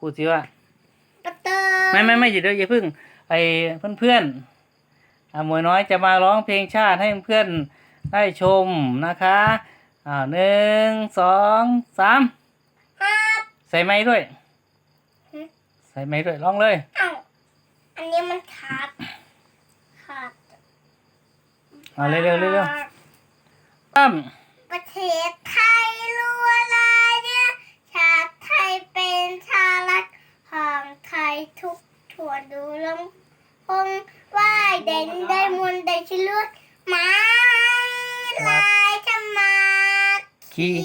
พูดสิว่าประเติมไม่ไม่ไม่อย่าเดี๋ยวอย่าเพึ่งไอ้เพื่อนเพื่อนๆอ่าหมวยน้อยจะมาร้องเพลงชาติให้เพื่อนได้ชมนะคะอ่าหนึ่งสองสามครับใส่ไม้ด้วยหึใส่ไม้ด้วยร้องเลยเอ้าอันนี้มันขาดขาดเอาเร็วเร็วเร็วเร็วตั้มประเทศไทย กถั่วดูลงพงว่ายเด่นได้มนได้ชิลุดไม้ลายชะมาขี้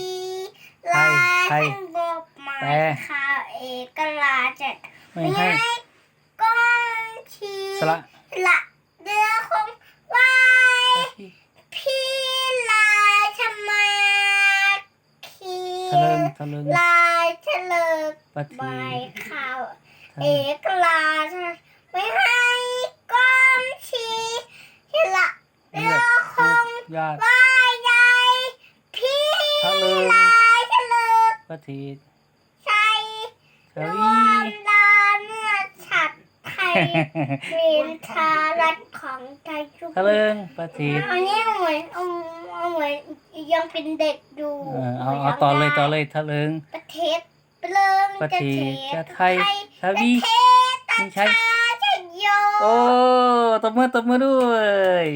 ลายสงบหมายข่าวเอกราจัดไม่ให้ก้อนชีละละเดือคงไหวพี่ลายชะมาคีลายเฉลิมใบข่า เอกราชไม่ให้ก้อนชีละเลืเรืออดคทุงกญาติว่ายใหญ่พี่ทะลึงลายเฉลิมปะทีใช่เฮ้รยวมดาเนื้อฉัดไทยเป็นชาลัดของไทยทุกทะลึงปะทีอันนี้เหมือนเอาเอาเหมือนยังเป็นเด็กอยู่เออเอาเอาต่อเลยต่อเลยทะลึงประเทศ เปลิงประเทศจะไทยททวีประเทศตาไม่ใช่ชาชโยโอ้ตบมือตบมือด้วย